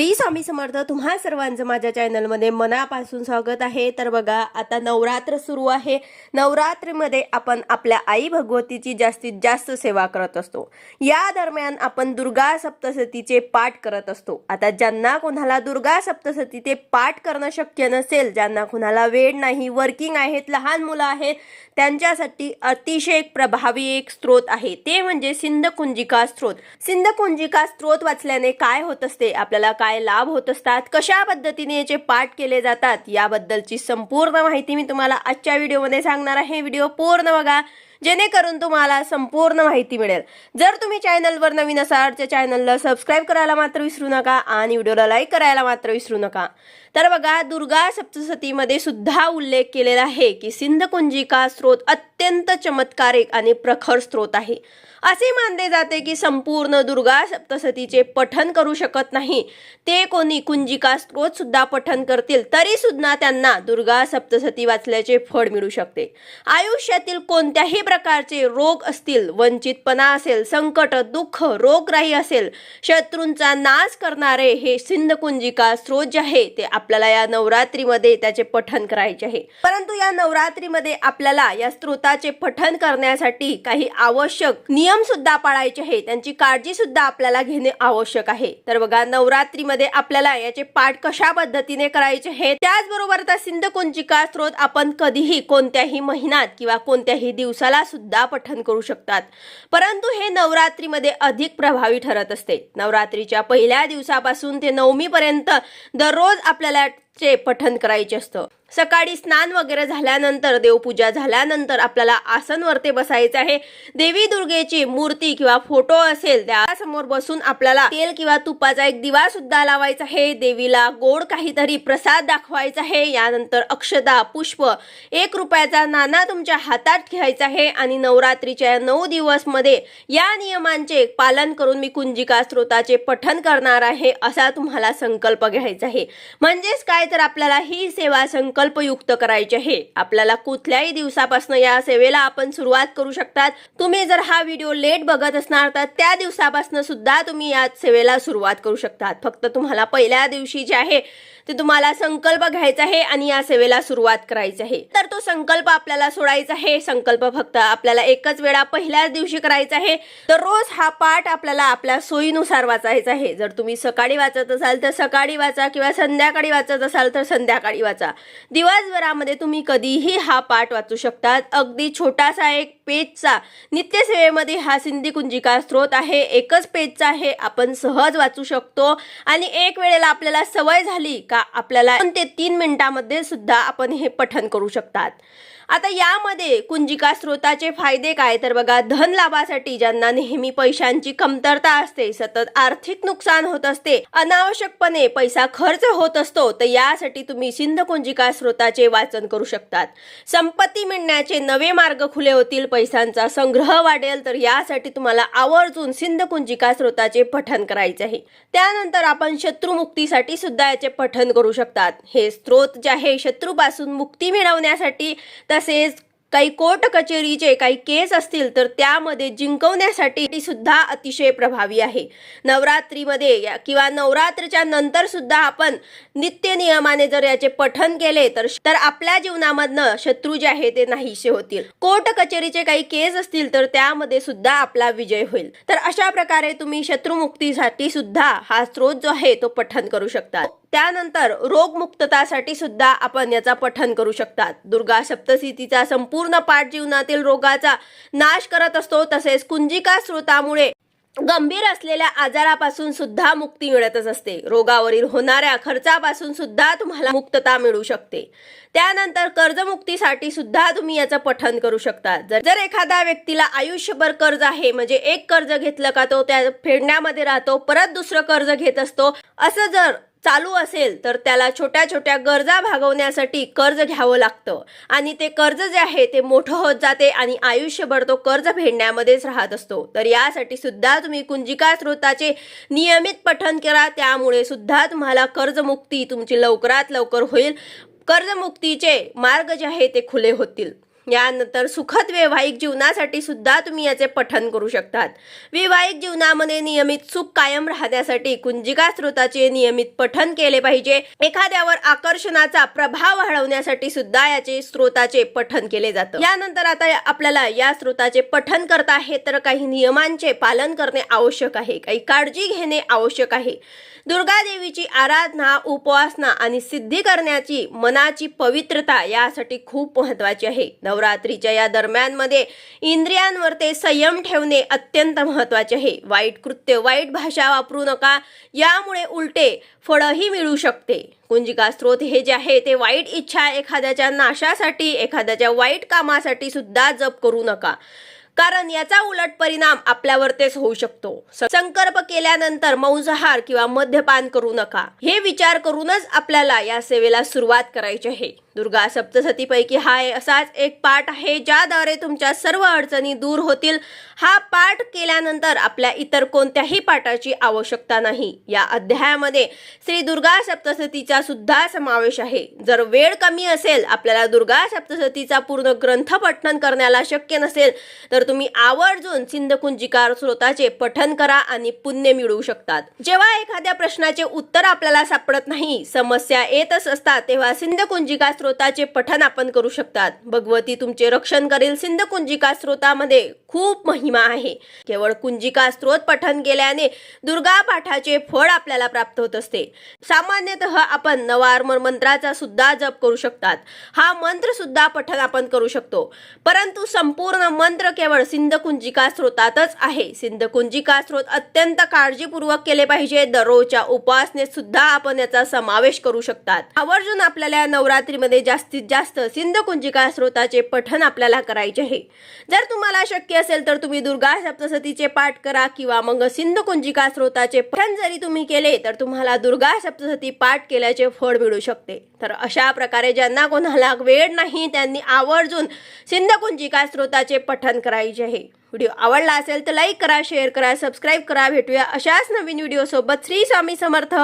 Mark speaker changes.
Speaker 1: श्री स्वामी समर्थ तुम्हा सर्वांचं माझ्या चॅनलमध्ये मनापासून स्वागत आहे. तर बघा आता नवरात्र सुरू आहे. नवरात्रीमध्ये आपण आपल्या आई भगवतीची जास्तीत जास्त सेवा करत असतो. या दरम्यान आपण दुर्गा सप्तशतीचे पाठ करत असतो. आता ज्यांना कोणाला दुर्गा सप्तशतीचे पाठ करणं शक्य नसेल ज्यांना कोणाला वेळ नाही वर्किंग आहेत लहान मुलं आहेत त्यांच्यासाठी अतिशय एक प्रभावी एक स्रोत आहे. ते म्हणजे सिंधकुंजिका स्त्रोत सिंधकुंजिका स्त्रोत वाचल्याने काय होत असते? आपल्याला काय काय लाभ होत असतात? कशा पद्धतीने याचे पाठ केले जातात? याबद्दलची संपूर्ण माहिती मी तुम्हाला आजच्या व्हिडिओमध्ये सांगणार आहे. व्हिडिओ पूर्ण बघा. जेणेकरून तुम्हाला संपूर्ण माहिती मिळेल. जर तुम्ही चॅनलवर नवीन असाल तर चॅनलला सबस्क्राईब करायला मात्र विसरू नका आणि व्हिडिओला लाईक करायला मात्र विसरू नका. तर बघा दुर्गा सप्तशतीमध्ये सुद्धा उल्लेख केलेला आहे की सिंधकुंजिका स्रोत अत्यंत चमत्कारिक आणि प्रखर स्रोत आहे. असे मानले जाते की संपूर्ण दुर्गा सप्तशतीचे पठन करू शकत नाही. ते कोणी कुंजिका स्त्रोत सुद्धा पठन करतील तरी सुद्धा त्यांना दुर्गा सप्तशती वाचल्याचे फळ मिळू शकते. आयुष्यातील कोणत्याही प्रकारचे रोग असतील वंचितपणा असेल संकट दुःख रोगराई असेल शत्रूंचा नाश करणारे हे सिंधकुंजिका स्रोत जे आहे ते आपल्याला या नवरात्रीमध्ये त्याचे पठन करायचे आहे. परंतु या नवरात्रीमध्ये आपल्याला या स्त्रोताचे पठन करण्यासाठी काही आवश्यक नियम सुद्धा पाळायचे आहे. त्यांची काळजी सुद्धा आपल्याला घेणे आवश्यक आहे. तर बघा नवरात्रीमध्ये आपल्याला याचे पाठ कशा पद्धतीने करायचे आहे त्याचबरोबर आता सिंधकुंजिका स्रोत आपण कधीही कोणत्याही महिन्यात किंवा कोणत्याही दिवसाला सुद्धा पठन करू शकतात. परंतु हे नवरात्रीमध्ये अधिक प्रभावी ठरत असते. नवरात्रीच्या पहिल्या दिवसापासून ते नवमीपर्यंत दररोज आपल्याला चे पठन करायचे असतं. सकाळी स्नान वगैरे झाल्यानंतर देवपूजा झाल्यानंतर आपल्याला आसनवरती बसायचं आहे. देवी दुर्गेची मूर्ती किंवा फोटो असेल त्यासमोर बसून आपल्याला तेल किंवा तुपाचा एक दिवा सुद्धा लावायचा आहे. देवीला गोड काहीतरी प्रसाद दाखवायचा आहे. यानंतर अक्षता पुष्प एक रुपयाचा नाना तुमच्या हातात घ्यायचा आहे. आणि नवरात्रीच्या नऊ दिवसमध्ये या नियमांचे पालन करून मी कुंजिका स्त्रोताचे पठन करणार आहे असा तुम्हाला संकल्प घ्यायचा आहे. म्हणजेच काय? तर आपल्याला ही सेवा संकल्प संकल्पयुक्त करायचे आहे. आपल्याला कुठल्याही दिवसापासून या सेवेला आपण सुरुवात करू शकतात. तुम्ही जर हा व्हिडिओ लेट बघत असणार तर त्या दिवसापासून सुद्धा तुम्ही या सेवेला सुरुवात करू शकतात. फक्त तुम्हाला पहिल्या दिवशी जे आहे ते तुम्हाला संकल्प घ्यायचा आहे आणि या सेवेला सुरुवात करायची आहे. तर तो संकल्प आपल्याला सोडायचा आहे. संकल्प फक्त आपल्याला एकच वेळा पहिल्याच दिवशी करायचा आहे. तर रोज हा पाठ आपल्याला आपल्या सोयीनुसार वाचायचा आहे. जर तुम्ही सकाळी वाचत असाल तर सकाळी वाचा किंवा संध्याकाळी वाचत असाल तर संध्याकाळी वाचा. दिवसभरामध्ये तुम्ही कधीही हा पाठ वाचू शकतात. अगदी छोटासा एक पेजचा नित्यसेवेमध्ये हा सिंधी कुंजिका स्त्रोत आहे. एकच पेजचा आहे. आपण सहज वाचू शकतो. आणि एक वेळेला आपल्याला सवय झाली का आपल्याला ते तीन मिनिटामध्ये सुद्धा आपण हे पठन करू शकतात. आता यामध्ये कुंजिका स्रोताचे फायदे काय? तर बघा धन लाभासाठी ज्यांना नेहमी पैशांची कमतरता असते सतत आर्थिक नुकसान होत असते अनावश्यकपणे पैसा खर्च होत असतो तर यासाठी तुम्ही सिंध कुंजिका स्रोताचे वाचन करू शकतात. संपत्ती मिळण्याचे नवे मार्ग खुले होतील पैशांचा संग्रह वाढेल तर यासाठी तुम्हाला आवर्जून सिंध कुंजिका स्रोताचे पठन करायचे आहे. त्यानंतर आपण शत्रुमुक्तीसाठी सुद्धा याचे पठन करू शकतात. हे स्त्रोत जे आहे शत्रूपासून मुक्ती मिळवण्यासाठी तसेच काही कोर्ट कचेरीचे काही केस असतील तर त्यामध्ये जिंकवण्यासाठी सुद्धा अतिशय प्रभावी आहे. नवरात्रीमध्ये या- किंवा नवरात्रीच्या नंतर सुद्धा आपण नित्य नियमाने जर याचे पठन केले तर तर आपल्या जीवनामधनं शत्रू जे आहे ते नाहीसे होतील. कोर्ट कचेरीचे काही केस असतील तर त्यामध्ये सुद्धा आपला विजय होईल. तर अशा प्रकारे तुम्ही शत्रुमुक्तीसाठी सुद्धा हा स्रोत जो आहे तो पठन करू शकता. त्यानंतर रोगमुक्ततासाठी सुद्धा आपण याचा पठन करू शकतात दुर्गा सप्तशतीचा संपूर्ण पाठ जीवनातील रोगाचा नाश करत असतो. तसेच कुंजिका स्रोतामुळे गंभीर असलेल्या आजारापासून सुद्धा मुक्ती मिळतच असते. रोगावरील होणाऱ्या खर्चापासून सुद्धा तुम्हाला मुक्तता मिळू शकते. त्यानंतर कर्जमुक्तीसाठी सुद्धा तुम्ही याचं पठन करू शकता. जर जर एखाद्या व्यक्तीला आयुष्यभर कर्ज आहे म्हणजे एक कर्ज घेतलं का तो त्या फेडण्यामध्ये राहतो परत दुसरं कर्ज घेत असतो असं जर चालू असेल तर त्याला छोट्या छोट्या गरजा भागवण्यासाठी कर्ज घ्यावं लागतं. आणि ते कर्ज जे आहे ते मोठं होत जाते आणि आयुष्यभर तो कर्ज फेडण्यामध्येच राहत असतो. तर यासाठी सुद्धा तुम्ही कुंजिका स्रोताचे नियमित पठन करा. त्यामुळे सुद्धा तुम्हाला कर्जमुक्ती तुमची लवकरात लवकर होईल. कर्जमुक्तीचे मार्ग जे आहे ते खुले होतील. यानंतर सुखद वैवाहिक जीवनासाठी सुद्धा तुम्ही याचे पठन करू शकतात. वैवाहिक जीवनामध्ये नियमित सुख कायम राहण्यासाठी कुंजिका स्रोताचे नियमित पठन केले पाहिजे. एखाद्यावर आकर्षणाचा प्रभाव वाढवण्यासाठी सुद्धा याचे स्रोताचे पठन केले जातं. यानंतर आता आपल्याला या स्रोताचे पठन करता आहे तर काही नियमांचे पालन करणे आवश्यक आहे. काही काळजी घेणे आवश्यक आहे. दुर्गा देवीची आराधना उपासना आणि सिद्धी करण्याची मनाची पवित्रता यासाठी खूप महत्वाची आहे. नवरात्रीच्या या दरम्यानमध्ये इंद्रियांवर ते संयम ठेवणे अत्यंत महत्त्वाचे आहे. वाईट कृत्य वाईट भाषा वापरू नका. यामुळे उलटे फळही मिळू शकते. कुंजिका स्त्रोत हे जे आहे ते वाईट इच्छा एखाद्याच्या नाशासाठी एखाद्याच्या वाईट कामासाठी सुद्धा जप करू नका. कारण याचा उलट परिणाम आपल्यावरतेच होऊ शकतो. संकल्प केल्यानंतर मांसाहार किंवा मद्यपान करू नका. हे विचार करूनच आपल्याला या सेवेला सुरुवात करायची आहे. दुर्गा सप्तसतीपैकी हा असाच एक पाठ आहे ज्याद्वारे तुमच्या सर्व अडचणी दूर होतील. हा पाठ केल्यानंतर आपल्या इतर कोणत्याही पाठाची आवश्यकता नाही. या अध्यायामध्ये श्री दुर्गा सप्तसतीचा सुद्धा समावेश आहे. जर वेळ कमी असेल आपल्याला दुर्गा सप्तसतीचा पूर्ण ग्रंथ पठण करण्याला शक्य नसेल तर तुम्ही आवर्जून सिंधकुंजिकार स्रोताचे पठन करा आणि पुण्य मिळवू शकतात. जेव्हा एखाद्या प्रश्नाचे उत्तर आपल्याला सापडत नाही समस्या येतच असतात तेव्हा सिंधकुंजिका स्रोताचे पठण आपण करू शकतात. भगवती तुमचे रक्षण करेल. सिंधकुंजिका स्रोतामध्ये खूप महिमा आहे. केवळ कुंजिका स्त्रोत पठन केल्याने दुर्गा पाठाचे फळ आपल्याला प्राप्त होत असते. सामान्यतः आपण नवार्मर मंत्राचा सुद्धा जप करू शकतात. हा मंत्र सुद्धा पठन आपण करू शकतो. परंतु संपूर्ण मंत्र केवळ सिंधकुंजिका स्रोतातच आहे. सिंधकुंजिका स्रोत अत्यंत काळजीपूर्वक केले पाहिजे. दररोजच्या उपासनेत सुद्धा आपण याचा समावेश करू शकतात. आवर्जून आपल्याला नवरात्रीमध्ये नवरात्रीमध्ये जास्तीत जास्त सिंधकुंजिका स्रोताचे पठन आपल्याला करायचे आहे. जर तुम्हाला शक्य असेल तर तुम्ही दुर्गा सप्तसतीचे पाठ करा किंवा मग सिंधकुंजिका स्रोताचे पठन जरी तुम्ही केले तर तुम्हाला दुर्गा सप्तसती पाठ केल्याचे फळ मिळू शकते. तर अशा प्रकारे ज्यांना कोणाला वेळ नाही त्यांनी आवर्जून सिंधकुंजिका स्रोताचे पठन करायचे आहे. व्हिडिओ आवडला असेल तर लाईक करा शेअर करा सबस्क्राईब करा. भेटूया अशाच नवीन व्हिडिओसोबत. श्री स्वामी समर्थ.